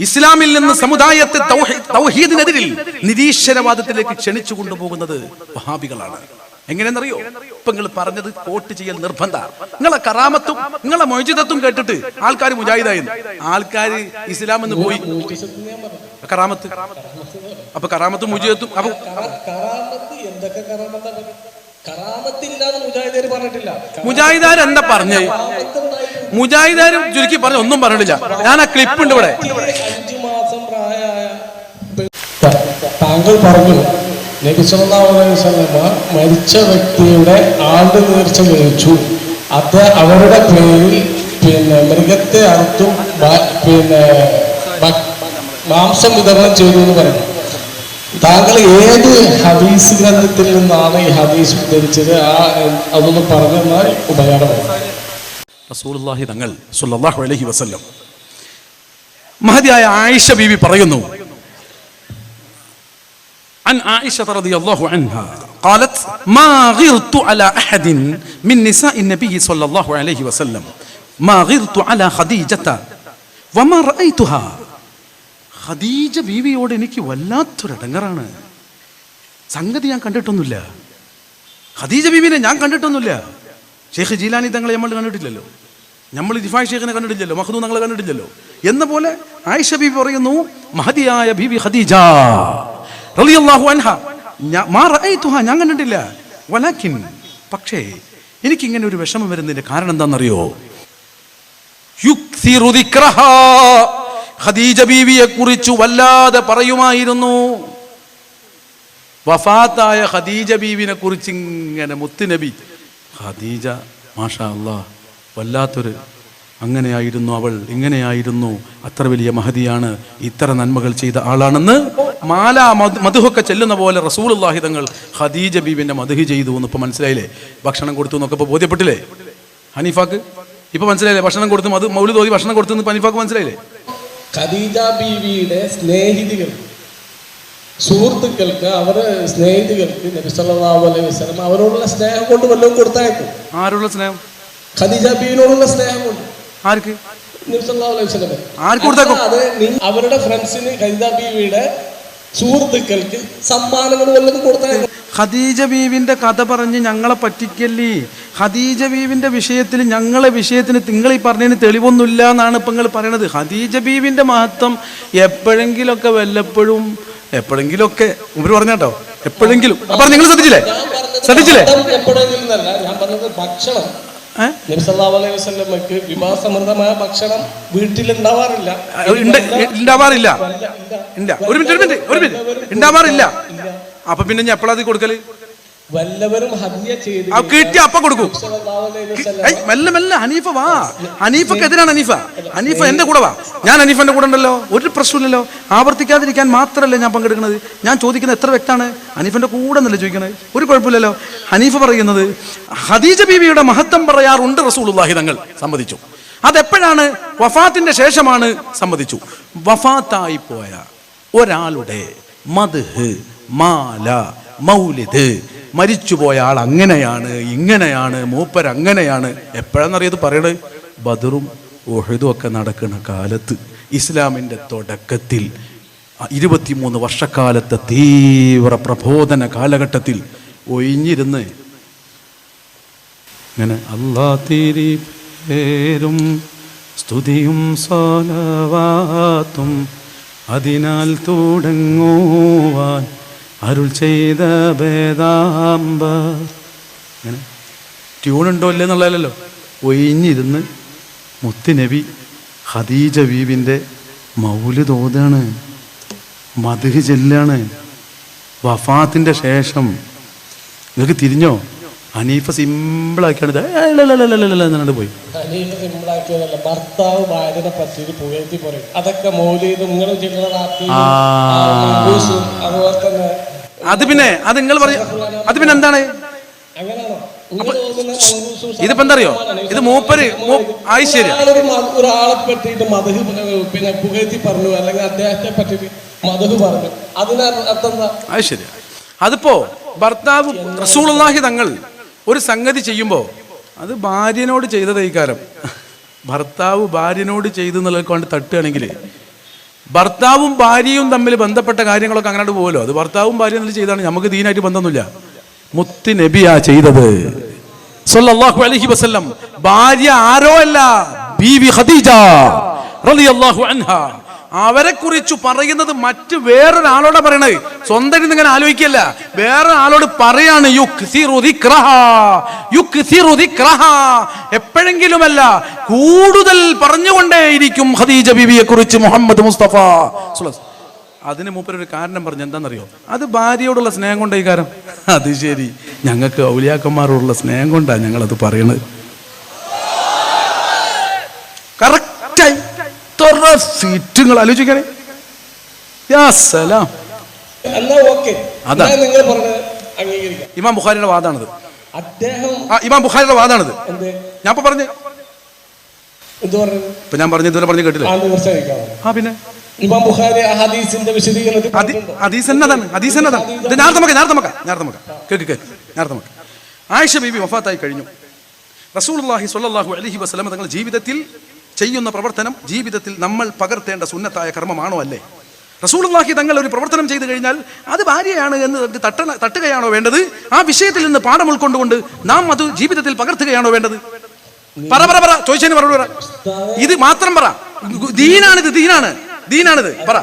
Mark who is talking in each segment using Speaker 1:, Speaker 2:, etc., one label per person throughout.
Speaker 1: ഇസ്ലാമിൽ നിന്ന് സമുദായത്തെ തൗഹീ- തൗഹീദിനെതിരിൽ നിരീശ്വരവാദത്തിലേക്ക് ക്ഷണിച്ചു കൊണ്ടുപോകുന്നത് വഹാബികളാണ്. എങ്ങനെയെന്നറിയോ? ഇപ്പൊ നിങ്ങൾ പറഞ്ഞത് കോട്ട് ചെയ്യൽ നിർബന്ധ. നിങ്ങളെ കറാമത്തും നിങ്ങളെ മൊയ്ജിതത്തും കേട്ടിട്ട് ആൾക്കാർ മുജാഹിദായി ആൾക്കാർ ഇസ്ലാം എന്ന് പോയി. കറാമത്ത്. അപ്പൊ കറാമത്തും മുജിദത്തും അപ്പൊ
Speaker 2: എന്തൊക്കെ
Speaker 1: മുജാഹിദാർ എന്താ പറഞ്ഞേ? മുജാഹിദാരും ചുരുക്കി പറഞ്ഞ ഒന്നും പറഞ്ഞില്ല ഞാൻ ആ ക്ലിപ്പ് ഉണ്ട് ഇവിടെ.
Speaker 2: താങ്കൾ പറഞ്ഞു മരിച്ച വ്യക്തിയുടെ ആണ്ട് നേർച്ച കഴിച്ചു അത് അവരുടെ പേരിൽ പിന്നെ മൃഗത്തെ അറുത്തും പിന്നെ മാംസം വിതരണം ചെയ്തു എന്ന് പറഞ്ഞു. താങ്കൾ ഏത് ഹദീസ് ഗ്രന്ഥത്തിൽ നിന്നാണ് ഈ ഹദീസ് ഉദ്ധരിച്ചത്? ആ അതൊന്ന് പറഞ്ഞെന്നാൽ ഉപകാരമാണ്
Speaker 1: റസൂലുള്ളാഹി തങ്ങൾ സല്ലല്ലാഹു അലൈഹി വസല്ലം മഹതിയായ ആയിഷ ബീവി പറയുന്നു عن عائشة رضي الله عنها قالت ما غرت على أحد من نساء النبي صلى الله عليه وسلم ما غرت على خديجة وما رأيتها ഖദീജ ബീവിയോട് എനിക്ക് വല്ലാത്തൊരടങ്ങറാണ് സംഗതി ഞാൻ കണ്ടിട്ടൊന്നുമില്ല ഖദീജ ബീവിനെ ഞാൻ കണ്ടിട്ടൊന്നുമില്ല ഷെയ്ഖ് ജീലാനി തങ്ങളെ നമ്മൾ കണ്ടിട്ടില്ലല്ലോ. നമ്മൾ ദിഫായ് ഷെയ്ഖിനെ കണ്ടിട്ടില്ലല്ലോ മഹദൂ തങ്ങളെ കണ്ടിട്ടില്ലല്ലോ. എന്ന പോലെ ആയിഷ ബീബി പറയുന്നു മഹദിയായ ബീബി ഖദീജ റളിയല്ലാഹു അൻഹ. മാ റഅയ്തുഹ ഞാൻ കണ്ടിട്ടില്ല. വലാക്കിൻ പക്ഷേ എനിക്കിങ്ങനെ ഒരു വിഷമം വരുന്നതിന്റെ കാരണം എന്താണെന്നറിയോ. ഖദീജ ബീവിയെ കുറിച്ച് വല്ലാതെ പറയുമായിരുന്നു. വഫാത്തായ ഖദീജ ബീവിനെ കുറിച്ച് ഇങ്ങനെ മുത്തുനബി ഖദീജ മാഷാ അള്ളാഹ് വല്ലാത്തൊരു അങ്ങനെയായിരുന്നു അവൾ ഇങ്ങനെയായിരുന്നു അത്ര വലിയ മഹതിയാണ് ഇത്ര നന്മകൾ ചെയ്ത ആളാണെന്ന് മാല മധു- മധുഹൊക്കെ ചെല്ലുന്ന പോലെ റസൂലുള്ളാഹി തങ്ങൾ ഖദീജ ബീബിന്റെ മധുഹി ചെയ്തു എന്ന് ഇപ്പൊ മനസ്സിലായില്ലേ? ഭക്ഷണം കൊടുത്തു എന്നൊക്കെ ഇപ്പൊ ബോധ്യപ്പെട്ടില്ലേ? ഹനീഫാക്ക്? ഇപ്പൊ മനസ്സിലായില്ലേ? ഭക്ഷണം കൊടുത്തു അത് മൗലി തോതി ഭക്ഷണം കൊടുത്തു ഹനീഫാക്ക് മനസ്സിലായില്ലേ?
Speaker 2: ഖദീജ ബീവിയുടെ സ്നേഹിതികൾ. സുഹൃത്തുക്കൾക്ക് അവരെ സ്നേഹിതകൾക്ക് നബി സല്ലല്ലാഹു അലൈഹി അവരോടുള്ള സ്നേഹം കൊണ്ട് വല്ലതും കൊടുത്തയക്കും
Speaker 1: ആരുള്ള സ്നേഹം?
Speaker 2: ഖദീജ ബീവിനോടുള്ള സ്നേഹം കൊണ്ട്.
Speaker 1: ആർക്ക്?
Speaker 2: അലൈഹി? അവരുടെ ഫ്രണ്ട്സിന് ഖദീജ ബീവിയുടെ സുഹൃത്തുക്കൾക്ക് സമ്മാനങ്ങൾ വല്ലതും കൊടുത്തയക്കും
Speaker 1: ഖദീജ ബീവിന്റെ കഥ പറഞ്ഞ് ഞങ്ങളെ പറ്റിക്കല്ലേ? ഖദീജ ബീവിന്റെ വിഷയത്തിൽ ഞങ്ങളെ വിഷയത്തിന് നിങ്ങൾ ഈ പറഞ്ഞതിന് തെളിവൊന്നുമില്ല എന്നാണ് ഇപ്പൊ നിങ്ങൾ പറയണത്. ഖദീജ ബീവിന്റെ മഹത്വം എപ്പോഴെങ്കിലൊക്കെ വല്ലപ്പോഴും എപ്പോഴെങ്കിലൊക്കെ ഇവർ പറഞ്ഞാട്ടോ. എപ്പോഴെങ്കിലും. അപ്പൊ നിങ്ങൾ ശ്രദ്ധിച്ചില്ലേ? ശ്രദ്ധിച്ചില്ലേ?
Speaker 2: ഞാൻ പറഞ്ഞത് ഭക്ഷണം. ഭക്ഷണം
Speaker 1: ഉണ്ട് ഉണ്ടാവാറില്ല
Speaker 2: ഇല്ല,
Speaker 1: ഒരു മിനിറ്റ് ഒരു മിനിറ്റ് ഒരു മിനിറ്റ്. ഉണ്ടാവാറില്ല അപ്പൊ പിന്നെ ഞാൻ എപ്പോഴാ അത് കൊടുക്കൽ?
Speaker 2: വല്ലവരും ചെയ്ത്
Speaker 1: കിട്ടി അപ്പ കൊടുക്കൂ.
Speaker 2: മെല്ല
Speaker 1: മെല്ല മെല്ലെ മെല്ലെ ഹനീഫ വാ. ഹനീഫക്ക് എതിരാണ് ഹനീഫ. ഹനീഫ എന്റെ കൂടെ വാ. ഞാൻ ഹനീഫന്റെ കൂടെ ഉണ്ടല്ലോ. ഒരു പ്രശ്നമില്ലല്ലോ ആവർത്തിക്കാതിരിക്കാൻ മാത്രമല്ല ഞാൻ പങ്കെടുക്കുന്നത്. ഞാൻ ചോദിക്കുന്നത് എത്ര വ്യക്താണ്? ഹനീഫന്റെ കൂടെ എന്നല്ലേ ചോദിക്കണത് ഒരു കുഴപ്പമില്ലല്ലോ. ഹനീഫ പറയുന്നത് ഹദീജ ബീവിയുടെ മഹത്വം പറയാറുണ്ട് റസൂലുള്ളാഹി തങ്ങൾ. സമ്മതിച്ചു. അതെപ്പോഴാണ്? വഫാത്തിന്റെ ശേഷമാണ് സമ്മതിച്ചു. വഫാത്തായി പോയ ഒരാളുടെ മദ്ഹ് മാല മൗലിദ് മരിച്ചുപോയ ആൾ അങ്ങനെയാണ് ഇങ്ങനെയാണ് മൂപ്പർ അങ്ങനെയാണ്. എപ്പോഴാണെന്നറിയത് പറയണത്? ബദറും ഉഹദും ഒക്കെ നടക്കുന്ന കാലത്ത് ഇസ്ലാമിന്റെ തുടക്കത്തിൽ ഇരുപത്തിമൂന്ന് വർഷക്കാലത്തെ തീവ്ര പ്രബോധന കാലഘട്ടത്തിൽ ഒഴിഞ്ഞിരുന്ന് ഇങ്ങനെ അല്ലാ തിരി പേരും സ്തുതിയും സോലവാത്തും അതിനാൽ തുടങ്ങുവാൻ അരുൾ ചെയ്ത വേദാംബ അങ്ങനെ ട്യൂണുണ്ടോ ഇല്ലേ എന്നുള്ളതല്ലോ ഒഴിഞ്ഞിരുന്ന് മുത്തുനബി ഖദീജ ബീവിന്റെ മൗൽ തോതാണ് മധുഹ് ചെല്ലാണ് വഫാത്തിന്റെ ശേഷം നിങ്ങൾക്ക് തിരിഞ്ഞോ ഹനീഫ സിമ്പിളാക്കിയാണ് പോയി
Speaker 2: പറയും അതൊക്കെ
Speaker 1: അത് പിന്നെ അത് നിങ്ങൾ പറയ അത് പിന്നെ എന്താണ്? ഇതിപ്പോ എന്തറിയോ? ഇത് മൂപ്പര്
Speaker 2: ആയിശ്ശേരി ഒരാളെ പറ്റിയിട്ട് മധു പിന്നെ പുകഴ്ത്തി പറഞ്ഞു അല്ലെങ്കിൽ അദ്ദേഹത്തെ പറ്റിയിട്ട് മധു പറഞ്ഞു. അതിന് അർത്ഥം എന്താ
Speaker 1: അത് ശരി. അതിപ്പോ ഭർത്താവ് റസൂളാഹി തങ്ങൾ ഒരു സംഗതി ചെയ്യുമ്പോൾ അത് ഭാര്യനോട് ചെയ്തത് ഇക്കാരം ഭർത്താവ് ഭാര്യനോട് ചെയ്തു എന്നുള്ളത് കൊണ്ട് തട്ടുകയാണെങ്കിൽ ഭർത്താവും ഭാര്യയും തമ്മിൽ ബന്ധപ്പെട്ട കാര്യങ്ങളൊക്കെ അങ്ങനെ പോകുമല്ലോ അത് ഭർത്താവും ഭാര്യയും തമ്മിൽ ചെയ്താണ്. നമുക്ക് ദീനായിട്ട് ബന്ധമൊന്നുമില്ല. മുത്തി നബിയാ ചെയ്തത്. സല്ലല്ലാഹു അലൈഹി വസല്ലം ഭാര്യ ആരോ അല്ല? ബീവി ഖദീജ റളിയല്ലാഹു അൻഹ. അവരെ കുറിച്ച് പറയുന്നത് മറ്റ് വേറൊരാളോടെ പറയണത്. സ്വന്തം ഇങ്ങനെ ആലോചിക്കല്ല. വേറെ ആളോട് പറയാണ്. എപ്പോഴെങ്കിലുമല്ല കൂടുതൽ പറഞ്ഞുകൊണ്ടേയിരിക്കും ഖദീജ ബിബിയെ കുറിച്ച് മുഹമ്മദ് മുസ്തഫ. അതിന് മൂപ്പര് ഒരു കാരണം പറഞ്ഞു എന്താണെന്നറിയോ? അത് ഭാര്യയോടുള്ള സ്നേഹം കൊണ്ടേ കാരണം കാരം അത് ശരി. ഞങ്ങൾക്ക് ഔലിയാക്കന്മാരോടുള്ള സ്നേഹം കൊണ്ടാണ് ഞങ്ങളത് പറയണത്. കറക്റ്റായി സീറ്റ്
Speaker 2: നിങ്ങൾ ആലോചിക്കണേ
Speaker 1: ഇമാം ബുഖാരിയുടെ വാദാണത്. ഇമാം ബുഖാരിയുടെ വാദാണത്. ഞാൻ പറഞ്ഞു. ഇപ്പൊ ഞാൻ പറഞ്ഞു ഇതുവരെ പറഞ്ഞു കേട്ടില്ല?
Speaker 2: ആ
Speaker 1: പിന്നെ.
Speaker 2: ഇമാം ഹദീസിന്റെ
Speaker 1: ഇത് ഞാൻ ഞാൻ ഞാൻ കേക്ക് കേക്ക്. ഞാൻ ആയിഷ ബീബി വഫാത്തായി കഴിഞ്ഞു. റസൂൽ അള്ളാഹി തങ്ങളുടെ ജീവിതത്തിൽ ചെയ്യുന്ന പ്രവർത്തനം ജീവിതത്തിൽ നമ്മൾ പകർത്തേണ്ട സുന്നത്തായ കർമ്മമാണോ അല്ലേ? റസൂലുള്ളാഹി തങ്ങൾ ഒരു പ്രവർത്തനം ചെയ്തു കഴിഞ്ഞാൽ അത് ഭാര്യയാണ് എന്ന് തട്ട തട്ടുകയാണോ വേണ്ടത്? ആ വിഷയത്തിൽ നിന്ന് പാഠം ഉൾക്കൊണ്ടുകൊണ്ട് നാം അത് ജീവിതത്തിൽ പകർത്തുകയാണോ വേണ്ടത്? പറ പറ പറ ചോദിച്ചതിന് മറുപടി പറ. ഇത് മാത്രം പറ. ദീനാണിത് ദീനാണ്. ദീനാണിത്. പറ.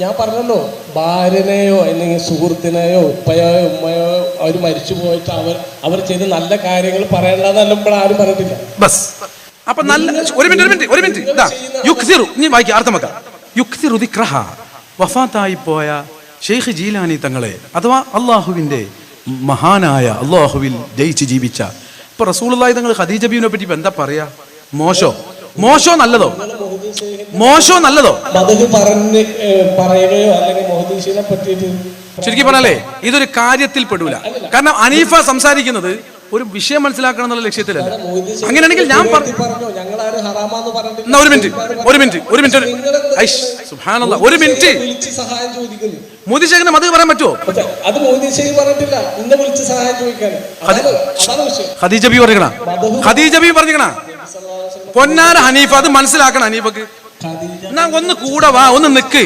Speaker 2: ഞാൻ പറഞ്ഞല്ലോ ഭാര്യനെയോ അല്ലെങ്കിൽ സുഹൃത്തിനെയോ ഉപ്പയോ ഉമ്മയോ അവർ മരിച്ചു പോയിട്ട് അവർ അവർ ചെയ്ത നല്ല കാര്യങ്ങൾ പറയണ്ടെന്നല്ല ഇപ്പോൾ ആരും പറഞ്ഞിട്ടില്ല.
Speaker 1: ബസ്. അപ്പൊ നല്ല ഒരു മിനിറ്റ് ഒരു മിനിറ്റ് ഒരു മിനിറ്റ്. ഇതാ യുക്സിറു. ഇനി വായിക്കുക അർത്ഥം വെക്കാം. യുക്സിറു ദിക്രഹ വഫാത്തായി പോയ ഷെയ്ഖ് ജീലാനി തങ്ങളെ അഥവാ അള്ളാഹുവിന്റെ മഹാനായ അള്ളാഹുവിൽ ജയിച്ച് ജീവിച്ച. ഇപ്പൊ റസൂലുള്ളാഹി തങ്ങൾ ഖദീജ ബീവിനെ പറ്റി എന്താ പറയാ? മോശോ. മോശോ നല്ലതോ? മോശോ നല്ലതോ?
Speaker 2: മതക് പറഞ്ഞ് ഏഹ്, പറയുകയോ അല്ലെങ്കിൽ മോഹദീഷിനെ പറ്റിയിട്ട്
Speaker 1: ശരിക്കും പറഞ്ഞാലേ ഇതൊരു കാര്യത്തിൽ പെടൂല. കാരണം അനീഫ സംസാരിക്കുന്നത് ഒരു വിഷയം മനസ്സിലാക്കണം എന്നുള്ള ലക്ഷ്യത്തിലല്ല. അങ്ങനെയാണെങ്കിൽ ഞാൻ എന്നാ ഒരു മിനിറ്റ് ഒരു മിനിറ്റ്. ഒരു മിനിറ്റ് സുഹാനല്ല ഒരു മിനിറ്റ്.
Speaker 2: മോദി
Speaker 1: ശേഖരൻ അത് പറയാൻ പറ്റുമോ
Speaker 2: അത് മോദി ശേഖർ പറഞ്ഞിട്ടില്ല. ഇന്ന് സഹായം ചോദിക്കാൻ.
Speaker 1: ഖദീജ ബി പറഞ്ഞ ഖദീജ ബി പറഞ്ഞ പൊന്നാര ഹനീഫ് അത് മനസ്സിലാക്കണം ഹനീഫക്ക്. എന്നാ ഒന്ന് കൂടെ വാ ഒന്ന് നിക്ക്.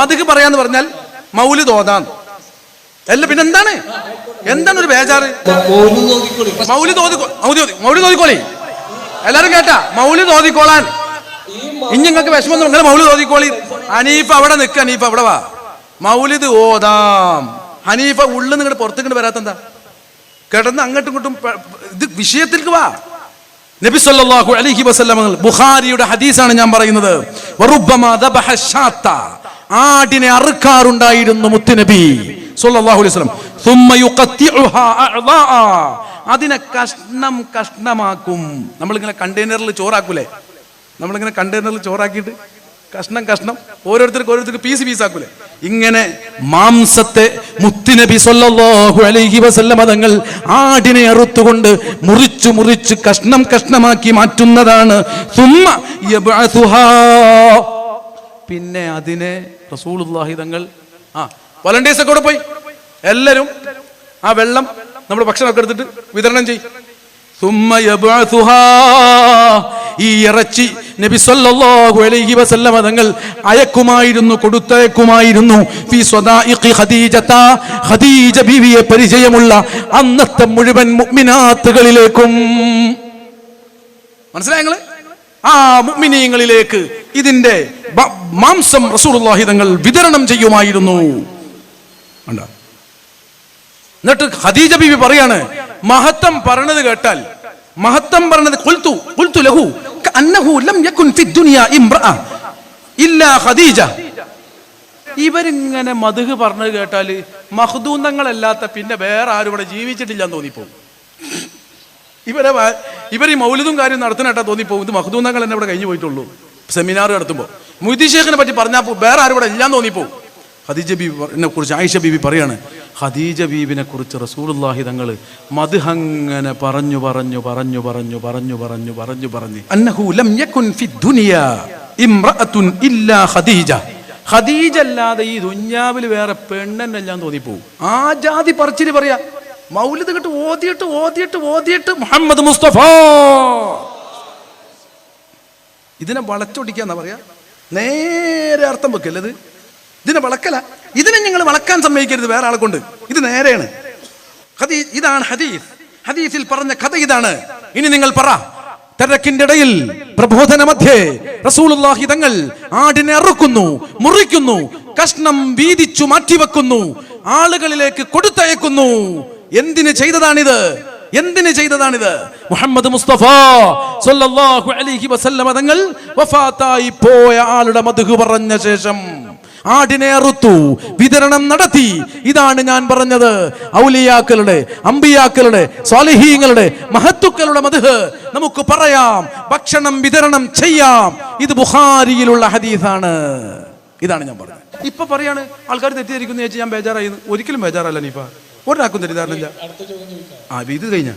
Speaker 1: മധുഹ് പറയാന്ന് പറഞ്ഞാൽ മൗലി തോന്നാന്ന് അല്ല പിന്നെ എന്താണ്? എന്താണ് ഒരു ബേജാറ്? മൗലി തോതിക്കോ മൗലി തോതി മൗലി തോതിക്കോളി എല്ലാരും കേട്ടാ? മൗലി തോതിക്കോളാൻ ഇനി നിങ്ങൾക്ക് വിഷമം നിങ്ങൾ മൗലി തോതിക്കോളി ഹനീഫ് അവിടെ നിൽക്ക ഹനീഫ് അവിടെ വാ. മൗലിദ് ഓതാം. ഹനീഫ ഉള്ളിൽ നിങ്ങടെ പുറത്തേക്ക് വരാത്തെന്താ? കിടന്ന് അങ്ങോട്ടും ഇങ്ങോട്ടും ഇത് വിഷയത്തിലേക്ക് വാ. നബി സല്ലല്ലാഹു അലൈഹി വസല്ലം ബുഖാരിയുടെ ഹദീസാണ് ഞാൻ പറയുന്നത്. വറുബ്ബമ ദബഹ ഷാത്ത. ആടിനെ അറുക്കാറുണ്ടായിരുന്നു മുത്തുനബി. സല്ലല്ലാഹു അലൈഹി വസല്ലം. യുഖത്തിഉഹാ അതിനെ കഷ്ണം കഷ്ണമാക്കും. നമ്മളിങ്ങനെ കണ്ടെയ്നറിൽ ചോറാക്കൂലേ? നമ്മളിങ്ങനെ കണ്ടെയ്നറിൽ ചോറാക്കിയിട്ട് കഷ്ണം കഷ്ണം ഓരോരുത്തർക്ക് ഓരോരുത്തർക്ക് പീസ് പീസാക്കൂലേ? ഇങ്ങനെ മാംസത്തെ മുത്തിനബി സല്ലല്ലാഹു അലൈഹി വസല്ല മതങ്ങൾ ആടിനെ അറുത്തുകൊണ്ട് മുറിച്ചു മുറിച്ച് കഷ്ണം കഷ്ണമാക്കി മാറ്റുന്നതാണ്. പിന്നെ അതിനെ റസൂലുള്ളാഹി തങ്ങൾ ആ വളണ്ടിയേഴ്സ് ഒക്കെ കൂടെ പോയി എല്ലാവരും ആ വെള്ളം നമ്മൾ ഭക്ഷണമൊക്കെ എടുത്തിട്ട് വിതരണം ചെയ്യും. ഈ ഇറച്ചി നബി സല്ലല്ലാഹു അലൈഹി വസല്ലമ തങ്ങൾ അയക്കുമായിരുന്നു കൊടുത്തയക്കുമായിരുന്നു. ഖദീജത. ഖദീജ പരിചയമുള്ള അന്നത്തെ മുഴുവൻ മുഅ്മിനാത്തുകളിലേക്കും. മനസ്സിലായ ആ മുഅ്മിനീങ്ങളിലേക്ക് ഇതിന്റെ മാംസം റസൂലുള്ളാഹി തങ്ങൾ വിതരണം ചെയ്യുമായിരുന്നു. കണ്ടോ? എന്നിട്ട് ഖദീജ ബിബി പറയാണ് മഹത്വം പറഞ്ഞത് കേട്ടാൽ മഹത്വം പറഞ്ഞത് കൊൽത്തു കൊൽത്തു ലഹു അന്നഹു ലം യകുൻ ഫി ദുനിയ ഇംറഅ ഇല്ലാ ഖദീജ. ഇവരിങ്ങനെ മധുഹ് പറഞ്ഞത് കേട്ടാൽ മഹദൂന്നങ്ങളല്ലാത്ത പിന്നെ വേറെ ആരും ഇവിടെ ജീവിച്ചിട്ടില്ല എന്ന് തോന്നിപ്പോകും ഇവരെ ഇവർ ഈ മൗലിതും കാര്യം നടത്തുന്നേട്ടാ തോന്നിപ്പോകും ഇത് മഹദൂന്നങ്ങൾ എന്നെ ഇവിടെ കഴിഞ്ഞു പോയിട്ടുള്ളൂ. സെമിനാർ നടത്തുമ്പോൾ മുയ്തി ഷേഖിനെ പറ്റി പറഞ്ഞാൽ വേറെ ആരും ഇവിടെ ഇല്ലാന്ന് തോന്നിപ്പോകും ഖദീജ ബീബിനെ കുറിച്ച് ആയിഷ ബീബി പറയാണ്. ഖദീജ ബീബിനെ കുറിച്ച് റസൂലുള്ളാഹി തങ്ങൾ മദ്ഹങ്ങനെ പറഞ്ഞു പറഞ്ഞു പറഞ്ഞു പറഞ്ഞു പറഞ്ഞു പറഞ്ഞു പറഞ്ഞു പറഞ്ഞു. അന്നഹു ലം യകുൻ ഫി ദുനിയ ഇംറഅതുൻ ഇല്ലാ ഖദീജ. ഖദീജ അല്ലാതെ ഈ ദുന്യാവിൽ വേറെ പെണ്ണെന്നെല്ലാം തോന്നിപ്പോവും. ആ ജാതി പറിച്ചിട്ട് പറയാ. മൗലിദ് കിട്ട് ഓതിയിട്ട് ഓതിയിട്ട് ഓതിയിട്ട് മുഹമ്മദ് മുസ്തഫ. ഇതിനെ വളച്ചൊടിക്കാന്നാ പറയാ. നേരെ അർത്ഥം വെക്കല്ലേ ഇത്? ഇതിനെ വളക്കല. ഇതിനെ ഞങ്ങൾ വളക്കാൻ സമ്മതിക്കരുത് വേറെ ആളെ കൊണ്ട്. ഇത് നേരെയാണ്. ഇതാണ് ഹദീസ്. ഹദീസിൽ പറഞ്ഞ കഥ ഇതാണ്. ഇനി നിങ്ങൾ പറ. തിരക്കിന്റെ ഇടയിൽ പ്രബോധന മധ്യേ റസൂലുള്ളാഹി തങ്ങൾ ആടിനെ അറുക്കുന്നു മുറിക്കുന്നു കഷ്ണം വീതിച്ചു മാറ്റി വെക്കുന്നു ആളുകളിലേക്ക് കൊടുത്തയക്കുന്നു. എന്തിന് ചെയ്തതാണിത്? എന്തിന് ചെയ്തതാണിത്? മുഹമ്മദ് മുസ്തഫ സല്ലല്ലാഹു അലൈഹി വസല്ലമ തങ്ങൾ വഫാത്തായി പോയ ആളുടെ മധു പറഞ്ഞ ശേഷം ആടിനെ അറുത്തു വിതരണം നടത്തി. ഇതാണ് ഞാൻ പറഞ്ഞത്. ഔലിയാക്കളുടെ അമ്പിയാക്കളുടെ സ്വാലിഹീങ്ങളുടെ മഹത്തുക്കളുടെ മധു നമുക്ക് പറയാം ഭക്ഷണം വിതരണം ചെയ്യാം. ഇത് ബുഹാരിയിലുള്ള ഹദീസാണ്. ഇതാണ് ഞാൻ പറഞ്ഞത്. ഇപ്പൊ പറയാണ് ആൾക്കാർ തെറ്റിദ്ധരിക്കുന്ന ചേച്ചി ഞാൻ ബേജാറായി. ഒരിക്കലും ബേജാറല്ല നീപ്പ ഒരാൾക്കും തെറ്റിദ്ധാരണയില്ല. ആ ഇത് കഴിഞ്ഞ.